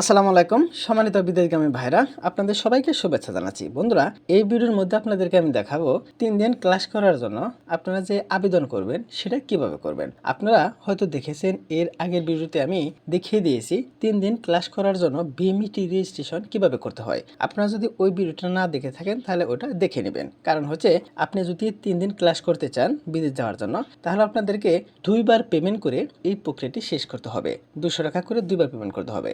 আসসালামু আলাইকুম, সম্মানিত বিদেশগামী ভাইরা, আপনাদের সবাইকে শুভেচ্ছা জানাচ্ছি। বন্ধুরা, এই ভিডিওর মধ্যে আপনাদেরকে আমি দেখাবো তিন দিন ক্লাস করার জন্য আপনারা যে আবেদন করবেন, সেটা কীভাবে করবেন। আপনারা হয়তো দেখেছেন, এর আগের ভিডিওতে আমি দেখিয়ে দিয়েছি, তিন দিন ক্লাস করার জন্য বিএমইটি রেজিস্ট্রেশন কীভাবে করতে হয়। আপনারা যদি ওই ভিডিওটা না দেখে থাকেন, তাহলে ওটা দেখে নেবেন। কারণ হচ্ছে, আপনি যদি তিন দিন ক্লাস করতে চান বিদেশ যাওয়ার জন্য, তাহলে আপনাদেরকে দুইবার পেমেন্ট করে এই প্রক্রিয়াটি শেষ করতে হবে। দুশো টাকা করে দুইবার পেমেন্ট করতে হবে।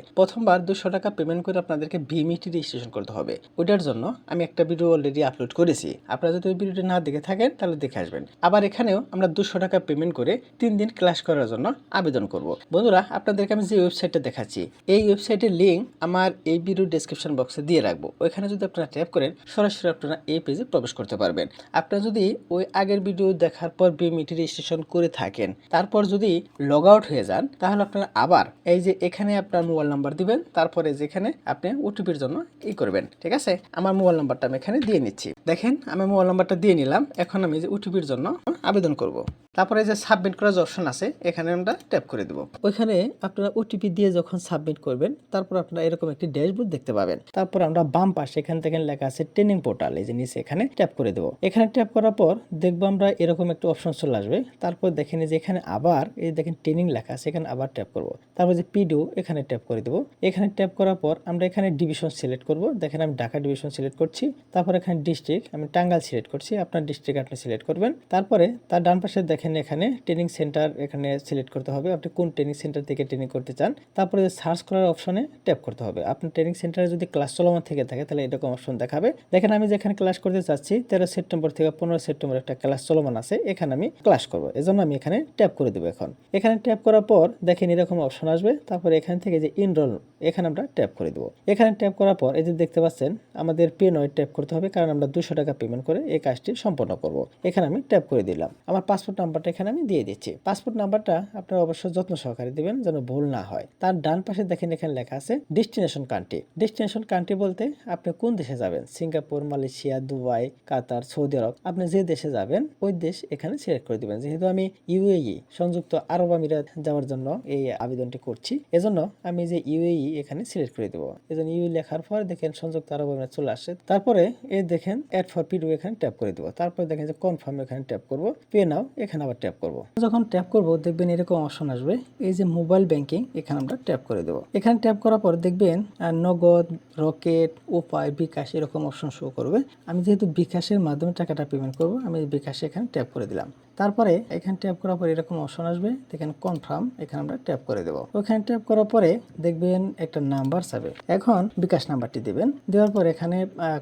প্রথমবার দুশো টাকা পেমেন্ট করে আপনাদেরকে ভিএমইটি রেজিস্ট্রেশন করতে হবে। ওইটার জন্য আমি একটা ভিডিও অলরেডি আপলোড করেছি। আপনারা যদি ওই ভিডিওটি না দেখে থাকেন, তাহলে দেখে আসবেন। আবার এখানেও আমরা দুশো টাকা পেমেন্ট করে তিন দিন ক্লাস করার জন্য আবেদন করব। বন্ধুরা, আপনাদেরকে আমি যে ওয়েবসাইটটা দেখাচ্ছি, এই ওয়েবসাইটের লিঙ্ক আমার এই ভিডিও ডেসক্রিপশন বক্সে দিয়ে রাখব। ওইখানে যদি আপনারা ট্যাপ করেন, সরাসরি আপনারা এই পেজে প্রবেশ করতে পারবেন। আপনারা যদি ওই আগের ভিডিও দেখার পর বিএমইটি রেজিস্ট্রেশন করে থাকেন, তারপর যদি লগ আউট হয়ে যান, তাহলে আপনারা আবার এই যে এখানে আপনার মোবাইল নাম্বার দিবেন তারপরে যেখানে আপনি ওটিপির জন্য ই করবেন, ঠিক আছে? আমার মোবাইল নাম্বারটা আমি এখানে দিয়ে নিচ্ছি। দেখেন, আমি মোবাইল নাম্বারটা দিয়ে নিলাম। এখন আমি যে ওটিপির জন্য আবেদন করব। তারপরে যে সাবমিট করার যে অপশন আছে, এখানে আমরা ট্যাপ করে দেব। ওইখানে আপনারা ওটিপি দিয়ে যখন সাবমিট করবেন, তারপর আপনারা এরকম একটি ড্যাশবোর্ড দেখতে পাবেন। তারপর আমরা বাম পাশে এখান থেকে লেখা আছে ট্রেনিং পোর্টাল, এই যে নিচে এখানে ট্যাপ করে দেবো। এখানে ট্যাপ করার পর দেখব আমরা এরকম একটা অপশন চলে আসবে। তারপর দেখেন যে এখানে আবার এই দেখেন ট্রেনিং লেখা আছে, এখানে আবার ট্যাপ করব। তারপর যে পিডিও এখানে ট্যাপ করে দেবো। এখানে ট্যাপ করার পর আমরা এখানে ডিভিশন সিলেক্ট করব। দেখেন আমি ঢাকা ডিভিশন সিলেক্ট করছি। তারপর এখানে ডিস্ট্রিক্ট আমি টাঙ্গাল সিলেক্ট করছি, আপনার ডিস্ট্রিক্ট আপনি সিলেক্ট করবেন। তারপরে তার ডান পাশে দেখেন এখানে ট্রেনিং সেন্টার এখানে সিলেক্ট করতে হবে, আপনি কোন ট্রেনিং সেন্টার থেকে ট্রেনিং করতে চান। তারপরে সার্চ করার অপশনে ট্যাপ করতে হবে। আপনার ট্রেনিং সেন্টারে যদি ক্লাস চলমান থেকে থাকে, তাহলে এরকম অপশন দেখাবে। দেখেন আমি যেখানে ক্লাস করতে চাচ্ছি, তেরো সেপ্টেম্বর থেকে পনেরো সেপ্টেম্বর একটা ক্লাস চলমান আছে, এখানে আমি ক্লাস করব। এজন্য আমি এখানে ট্যাপ করে দেবো এখন। এখানে ট্যাপ করার পর দেখেন এরকম অপশন আসবে, তারপরে এখান থেকে যে ইনরোল এখানে আমরা ট্যাপ করে দেবো। এখানে ট্যাপ করার পর এই যে দেখতে পাচ্ছেন, আমাদের পে নয় ট্যাপ করতে হবে, কারণ আমরা দুশো টাকা পেমেন্ট করে এই কাজটি সম্পন্ন করব। এখানে আমি ট্যাপ করে দিলাম। আমার পাসপোর্ট নাম্বারটা এখানে আমি দিয়ে দিচ্ছি। পাসপোর্ট নাম্বারটা আপনারা অবশ্যই যত্ন সহকারে দিবেন যেন ভুল না হয়। তার ডান পাশে দেখেন এখানে লেখা আছে ডেস্টিনেশন কান্ট্রি ডেস্টিনেশন কান্ট্রি বলতে আপনি কোন দেশে যাবেন? Singapore, Malaysia, Dubai, Qatar, Saudi Arabia. আপনি যে দেশে যাবেন, ওই দেশ এখানে সিলেক্ট করে দিবেন। যেহেতু আমি ইউএই সংযুক্ত আরব আমিরাত যাওয়ার জন্য এই আবেদনটি করছি, এজন্য আমি যে ইউএই এখানে সিলেক্ট করে দেবো। এজন্য ইউ লেখার পর দেখেন সংযুক্ত আরব আমিরাত চলে আসে তারপরে এই দেখেন অ্যাড ফর পিডিও এখানে ট্যাপ করে দেবো। তারপরে দেখেন যে কনফার্ম এখানে ট্যাপ করব। পে নাও এখানে আবার ট্যাপ করব। যখন ট্যাপ করব, দেখবেন এরকম অপশন আসবে। এই যে মোবাইল ব্যাংকিং এখানে আমরা ট্যাপ করে দেবো। এখানে ট্যাপ করার পর দেখবেন নগদ রকেট উপায় বিকাশ এরকম অপশন শো করবে। আমি যেহেতু বিকাশের মাধ্যমে টাকাটা পেমেন্ট করব, আমি বিকাশে এখানে ট্যাপ করে দিলাম। তারপরে এখানে ট্যাপ করার পরে এরকম অপশন আসবে, দেখেন কনফার্ম এখানে আমরা ট্যাপ করে দেবো। ওখানে ট্যাপ করার পরে দেখবেন একটা নাম্বার চাবে। এখন বিকাশ নাম্বারটি দেবেন, দেওয়ার পর এখানে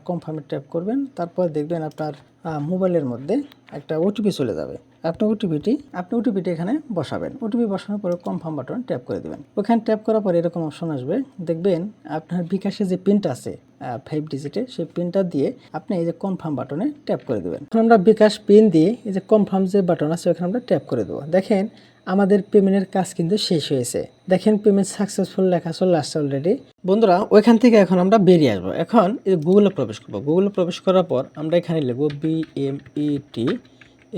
কনফার্মে ট্যাপ করবেন, তারপর দেখবেন আপনার মোবাইলের মধ্যে একটা ওটিপি চলে যাবে। আপনি ওটিপিটি আপনি ওটিপিটি এখানে বসাবেন। ওটিপি বসানোর পরে কনফার্ম বাটন ট্যাপ করে দেবেন। ওখানে ট্যাপ করার পরে এরকম অপশন আসবে। দেখবেন আপনার বিকাশে যে পিনটা আছে ফাইভ ডিজিটে সেই পিনটা দিয়ে আপনি এই যে কনফার্ম বাটনে ট্যাপ করে দেবেন। এখন আমরা বিকাশ পিন দিয়ে এই যে কনফার্ম যে বাটন আছে, ওখানে আমরা ট্যাপ করে দেবো। দেখেন, আমাদের পেমেন্টের কাজ কিন্তু শেষ হয়েছে। দেখেন পেমেন্ট সাকসেসফুল লেখা চলে আসছে অলরেডি বন্ধুরা, ওইখান থেকে এখন আমরা বেরিয়ে আসব। এখন এই গুগলে প্রবেশ করব। গুগলে প্রবেশ করার পর আমরা এখানে লিখব B M E T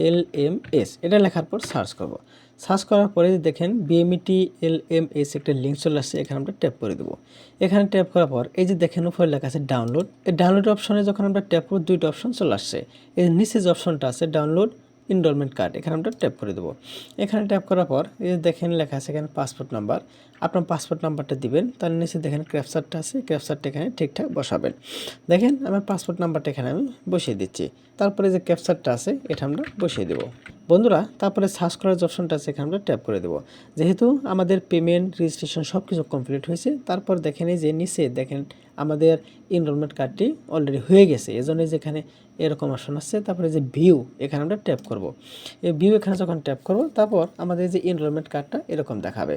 L M S এটা লেখার পর সার্চ করব। সার্চ করার পরে দেখেন বিএমইটি এল এম এস একটা লিঙ্ক চলে আসছে, এখানে আমরা ট্যাপ করে দেবো। এখানে ট্যাপ করার পর এই যে দেখেন উপরে লেখা আছে ডাউনলোড এই ডাউনলোড অপশনে যখন আমরা ট্যাপ করব, দুইটা অপশন চলে আসছে। এই নিচে যে অপশনটা আছে ডাউনলোড ইনরোলমেন্ট কার্ড এখানে আমরা ট্যাপ করে দেবো। এখানে ট্যাপ করার পর, এই দেখেন লেখা আছে এখানে পাসপোর্ট নাম্বার আপনার পাসপোর্ট নাম্বারটা দিবেন, তার নিচে দেখেন ক্র্যাপচারটা আছে ক্র্যাপচারটা এখানে ঠিকঠাক বসাবেন। দেখেন আমার পাসপোর্ট নাম্বারটা এখানে আমি বসিয়ে দিচ্ছি। তারপরে যে ক্যাপচারটা আছে, এটা আমরা বসিয়ে দেবো। বন্ধুরা, তারপরে সার্চ করার অপশনটা আছে, এখানে আমরা ট্যাপ করে দেবো। যেহেতু আমাদের পেমেন্ট রেজিস্ট্রেশন সব কিছু কমপ্লিট হয়েছে, তারপর দেখেন এই যে নিচে দেখেন আমাদের এনরোলমেন্ট কার্ডটি অলরেডি হয়ে গেছে। এজন্য যেখানে এরকম অপশন আসছে, তারপরে যে ভিউ এখানে আমরা ট্যাপ করব। এই ভিউ এখানে যখন ট্যাপ করব, তারপর আমাদের যে এনরোলমেন্ট কার্ডটা এরকম দেখাবে।